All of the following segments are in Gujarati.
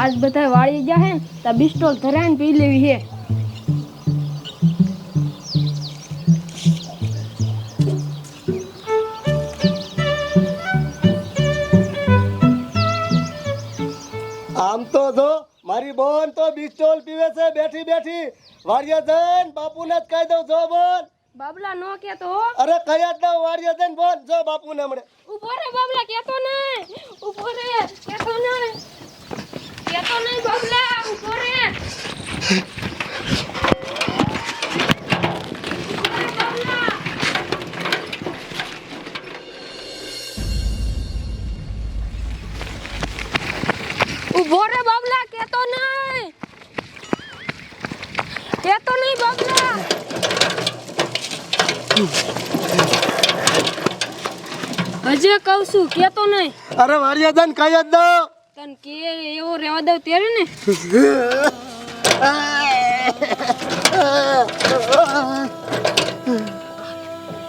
આજ બધા વાળી ગયા હે તો બિસ્ટોલ ધરાઈને પી લેવી હે. આમ તો જો મારી બોન તો બિસ્ટોલ પીવે છે બેઠી બેઠી. વાડિયા જઈને બાપુને જ કહી દઉં જો બોન. બાબલા નો કેતો અરે કયા જ ના વાડિયા જન બોન જો બાપુને હમણે. ઊભો રે બાબલા કેતો નહીં. ઊભો રે કેતો નહીં. ઊભો રે બાબલા કેતો નહીં કેતો નહીં બાબલા હજે કહું છું કેતો નહીં અરે વાડિયા જઈને કહી જ દઉં તને કે એવો રેવા દઉં ત્યારે ને?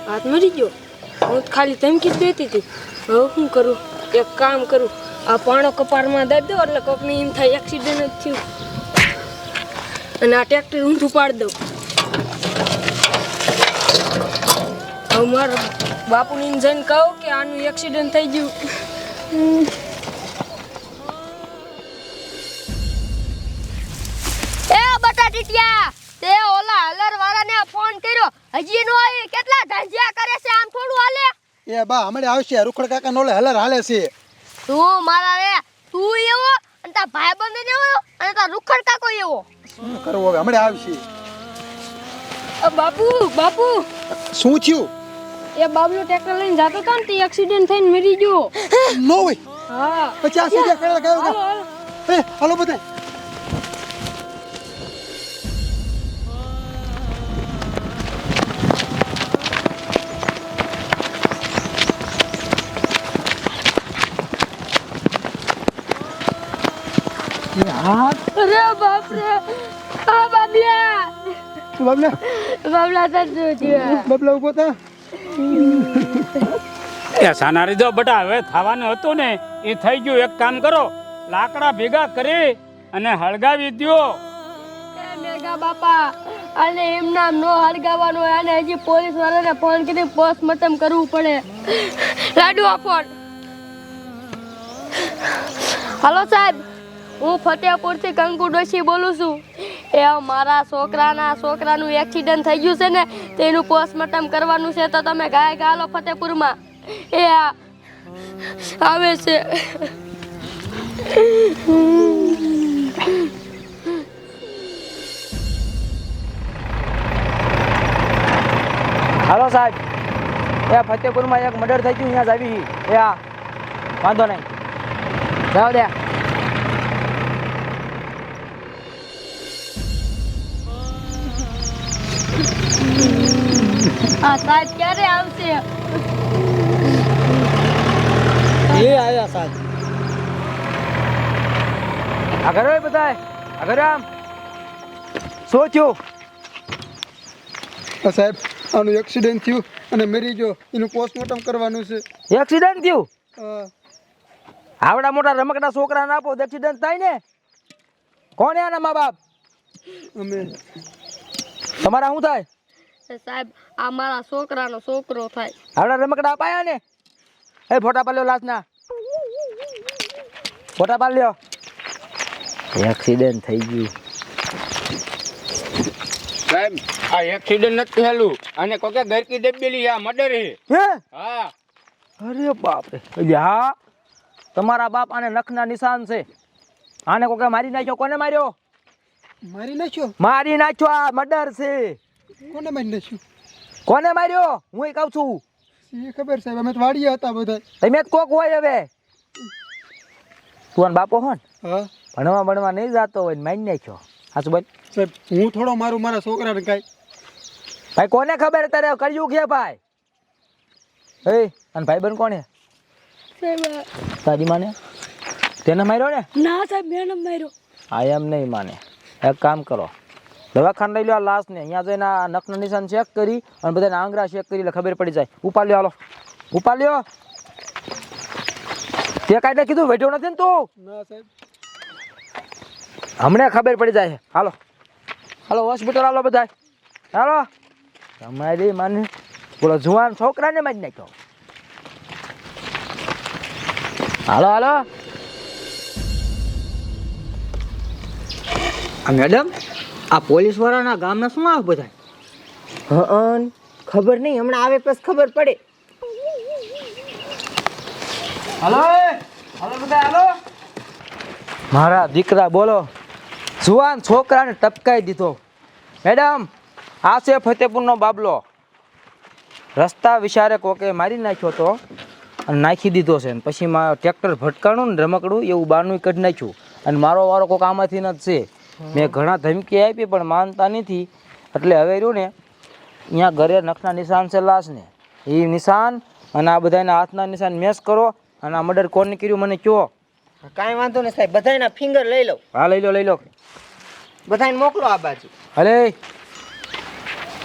હાથ મરી ગયો? હું ખાલી ધમકી દેતી હતી. હવે શું કરું? એક કામ કરું. આ પાણો કપાળમાં દઈ દઉં એટલે કોકને એમ થાય એક્સિડન્ટ જ થયું. અને આ ટ્રેક્ટર ઊંધું પાડી દઉં. હવે મારા બાપુને જઈને કહું કે આનું એક્સિડન્ટ થઈ ગયું. હલર વાળાને ફોન કર્યો. હજી નો આવી કેટલા ધાંધિયા કરે છે આમ થોડું હાલે? એ બા હમણે આવશે. રૂખડ કાકા નોલે હલર હાલે છે. તું મારા રે તું એવો અને તાર ભાઈબંધ ને એવો અને તાર રૂખડ કાકો એવો. શું કરવું હવે? હમણે આવશે. બાપુ બાપુ. શું થયું? એ બાબલો ટ્રેક્ટર લઈને જતો હતો ને તે એક્સિડન્ટ થઈને મરી ગયો. નો હોય. હા. પછી આ સીધા કરેલા ગયો હાલો હાલો. એ હાલો બધા અરે બાપ રે આ બાબલા. બબલા. બાબલા તો જોજે બબલા ઊભો થા. એ સાનારી જો બટા હવે થવાનું હતું ને એ થઈ ગયું. એક કામ કરો લાકડા ભેગા કરી અને હળગાવી દ્યો. એ મેઘા બાપા અને એમ નામ નો હળગાવાનો અને હજી પોલીસ વાળાને ફોન કરી પોસ્ટમોર્ટમ કરવું પડે. લાડુ ફોન હલો સાહેબ. હું ફતેહપુરથી કંકુ ડોશી બોલું છું. એ મારા છોકરાના, છોકરાનું એક્સિડન્ટ થઈ ગયું છે ને, તેનું પોસ્ટમોર્ટમ કરવાનું છે તો તમે ગાય ગાલો ફતેહપુરમાં. એ આવે છે. હાલો સાહેબ. એ ફતેહપુરમાં એક મર્ડર થઈ ગયું, અહીંયા જ આવી એ આ, વાંધો નહીં. જાઓ દે આ સાહેબ ક્યારે આવશે? એ આયા સાહેબ આગળ હોય બધા આ આમ? શું થયું? આ સાહેબ આનું એક્સિડન્ટ થયું અને મરી ગયો. એનું પોસ્ટમોર્ટમ કરવાનું છે. એક્સિડન્ટ થયું? હા. આવડા મોટા રમકડા છોકરાને આપો એક્સિડન્ટ થાય ને? કોણ આના મા બાપ? અમે તમારા શું થાય? સાહેબ આ મારા છોકરાનો છોકરો થાય. આવડા રમકડા અપાયા ને? એ ફોટા પાડ્યો લાસ્ટના ફોટા પાડ્યો એક્સિડન્ટ થઈ ગયું. સાહેબ આ એક્સિડન્ટ નથી થયેલું. અને કોકે ગરકી દબેલી આ મર્ડર હે. હે? હા. અરે બાપ રે હા તમારા બાપ આને નખના નિશાન છે. આને કોકે મારી નાખ્યો કોને માર્યો? મારી નાખ્યો? મારી નાખ્યો આ મર્ડર છે. કોને મારી નાખ્યું? કોને માર્યો? હું એ કહું છું. એ ખબર સાહેબ અમે તો વાડીએ હતા બધા તમે જ કોક હોય હવે. તું આનો બાપો હો ને હા. ભણવા ભણવા નહીં જાતો હોય ને મારી નાખ્યો. હાસુ ભાઈ સાહેબ હું થોડો મારું મારા છોકરાને કાંઈ ભાઈ કોને ખબર તારે કર્યું કે ભાઈ? એ અને ભાઈ બન કોને તારી માને? તેને માર્યો ને? ના સાહેબ મેડમ માર્યો. આ એમ નહીં માને. એક કામ કરો. દવાખાને લઈ લો આ લાશ ને અહીંયા જઈને આ નખનું નિશાન ચેક કરી અને બધાને આંગરા ચેક કરી એટલે ખબર પડી જાય. ઉપાડ્યો હાલો. ઉપાડ્યો. તે કાંઈ કીધું વેઠ્યો નથી ને તું? ના સાહેબ. હમણાં ખબર પડી જાય. હાલો. હાલો હોસ્પિટલ હાલો બધા હાલો. તમારી માને બોલો જુવાન છોકરાને મારી નાખ્યો. હાલો હાલો. આ મેડમ આ પોલીસ વાળાના ગામના શું આવે બધા હં ખબર નહીં હમણાં આવે પછી ખબર પડે. હલો હલો બધા હલો. મારા દીકરા બોલો જુવાન છોકરાને ટપકાઈ દીધો. મેડમ આ છે ફતેપુરનો બાબલો. રસ્તા વિચારે કોકે મારી નાખ્યો તો અને નાખી દીધો છે ને પછી મારા ટ્રેક્ટર ભટકાણું ને રમકડું એવું બારનું કાઢી નાખ્યું. અને મારો વારો કોક આમાંથી જ છે. મેં ઘણા ધમકી આપી પણ માનતા નથી. એટલે હવે રહ્યું ને અહીંયા ઘરે નખના નિશાન છે લાશને. એ નિશાન અને આ બધાના હાથના નિશાન મેસ કરો અને આ મર્ડર કોને કર્યું મને કહો. કાંઈ વાંધો નહીં સાહેબ બધાના ફિંગર લઈ લો હા લઈ લો લઈ લો. બધાને મોકલો આ બાજુ. અરે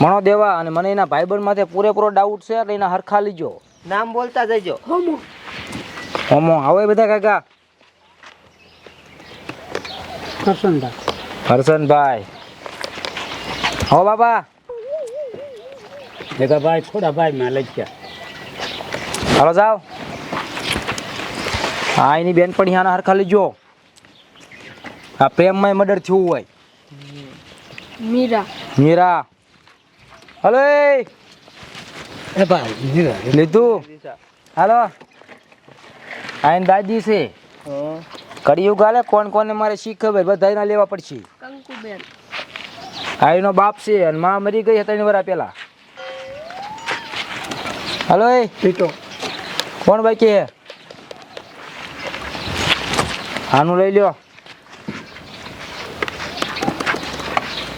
મણો દેવા અને મને એના ભાઈબંધ માથે પૂરેપૂરો ડાઉટ છે એટલે એના હરખા લીજો. નામ બોલતા જજો. ઓમો આવો એ બધા કાકા. હરસનભાઈ. હો બાબા. દેખા ભાઈ થોડા ભાઈ મેં લઈ ગયા હાલો જાઓ. હા એની બેન પણ યાના હરખા લેજો. આ પ્રેમમાં મર્ડર થયું હોય. મીરા. મીરા. હલો એ. લીધું. હાલો. આઈન દાદી છે. કડિયું ગાલે કોણ કોને મારે શી ખબર બધાયના લેવા પડશે. કંકુબેન આઈનો બાપ છે અને માં મરી ગઈ ત્રણ વર્ષ પેલા હલો એ. ટીટો કોણ બાકી હે આનું લઈ લ્યો.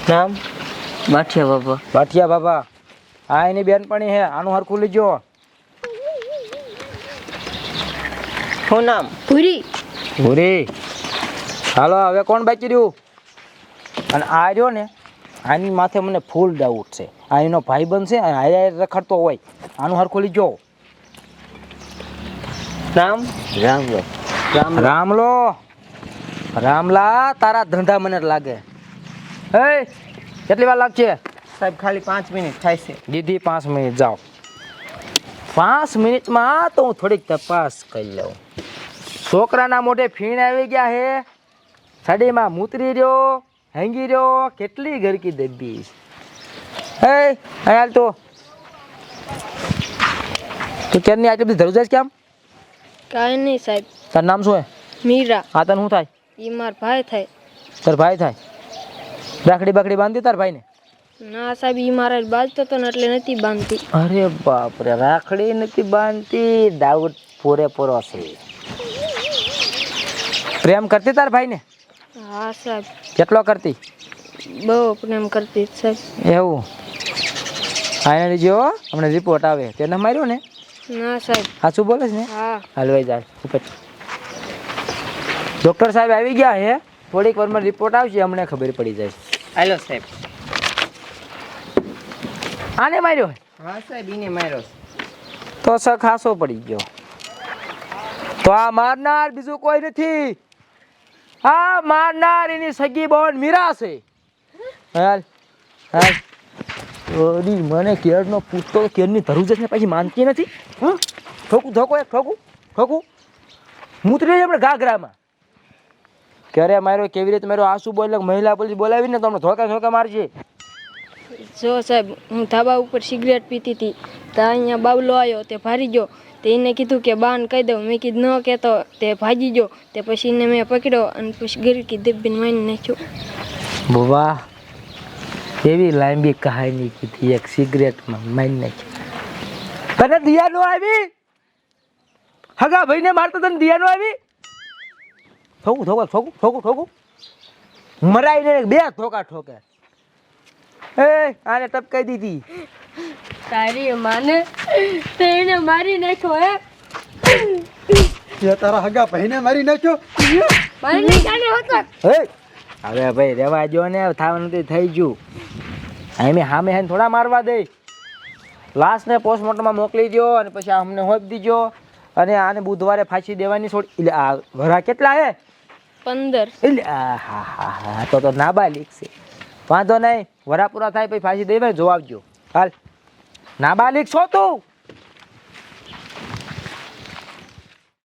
નામ? બાઠિયા બાબા બાઠિયા બાબા હા એની બેનપણી હે આનું હરખું લીજો. શું નામ? ભૂરી. ભૂરી. હાલો હવે કોણ બાકી રહ્યું? અને આ રહ્યો ને આની માથે મને ફૂલ ડાઉટ છે. આ એનો ભાઈ છે અને હારે રખડતો હોય. આનું હરખું લીજો. રામ? રામલો. રામ રામલો. રામલા તારા ધંધા મને લાગે. હે કેટલી વાર લાગશે? સાહેબ ખાલી પાંચ મિનિટ થાય છે. દીદી પાંચ મિનિટ જાઓ. પાંચ મિનિટમાં તો હું થોડીક તપાસ કરી લઉં. છોકરાના મોઢે ફીણ આવી ગયા હે. સાડીમાં મૂતરી રહ્યો. હેંગી રહ્યો કેટલી ગરકી દબી હે હાલ તો તું કેરની આટલી બધી ધરું જાય કેમ કાંઈ નહીં સાહેબ તારું નામ શું હે મીરા આ તને શું થાય એ માર ભાઈ થાય તાર ભાઈ થાય રાખડી બાકડી બાંધી તાર ભાઈને ના સાહેબ એ મારા બાજતો તો ને એટલે નથી બાંધતી અરે બાપ રે રાખડી નથી બાંધતી ડાઉટ પૂરેપૂરો છે પ્રેમ કરતી તાર ભાઈને હા સાહેબ. કેટલો કરતી? બહુ પ્રેમ કરતી સાહેબ. એવું? આને લીજો હો, હમણાં રિપોર્ટ આવે. તેને માર્યો ને? ના સાહેબ. શું બોલે છે ને? હા. હલવાઈ જાય ઉપર. ડૉક્ટર સાહેબ આવી ગયા હે? થોડીક વારમાં રિપોર્ટ આવશે અમને ખબર પડી જાય. હાલો સાહેબ. આને માર્યો હા? સાહેબ ઈને માર્યો તો સ ખાસો પડી ગયો. તો આ મારનાર બીજું કોઈ નથી. આ મારનાર એની સગી બોન મીરા છે હાલ હાલ. ઓડી મને કેરનો પૂતો કેળની ધરું જશે પછી માનતી નથી? હા? ઠોકું, ઠોકો, એક ઠોકું ઠોકું. મૂતરી આપણે ઘાઘરામાં. ક્યારે માર્યો, કેવી રીતે માર્યો? આંસુ બોલે મહિલા પોલીસ બોલાવીને તમને ધોકા ધોકા મારજે. જો સાહેબ, હું ધાબા ઉપર સિગરેટ પીતી હતી. તો અહીંયા બાબલો આવ્યો, તે ભારી ગયો. તે એને કીધું કે, બાન કહી દઉં. મેં કીધું, ન કહેતો. તે ભાગી ગયો. તે પછી એને મેં પકડ્યો અને પછી ગરકી દબીને મારી નાખ્યો. વાહ એવી લાંબી કહાની કીધી, એક સિગરેટમાં મારી નાખી તને દિયા નો આવી? હગા ભાઈને મારતો તને દિયા નો આવી? ઠોકું ઠોકું ઠોકું ઠોકું ઠોકું. મરાઈને બે ઠોકા ઠોકે. એ, આને ટપકાઈ દીધી. તારી માને તેને મારી નાખ્યો હે? એ તારા હગા ભાઈને મારી નાખ્યો? મારી નાખ્યાને હતો? હે? હવે ભાઈ રેવા જો ને થવાનું નથી થઈ ગયું. અમે હામે હાને થોડા મારવા દે. લાશને પોસ્ટમોર્ટમમાં મોકલી દો અને પછી આ અમને હોપ દીજો. અને આને બુધવારે ફાંસી દેવાની છોડી. એટલે આ વરા કેટલા હે? પંદર. એટલે આ હા હા હા તો તો નાબાલિક છે. વાંધો નહીં. વરા પૂરા થાય પછી ફાંસી દઈ જોવા આવજો. હાલ. નાબાલિક છો તું?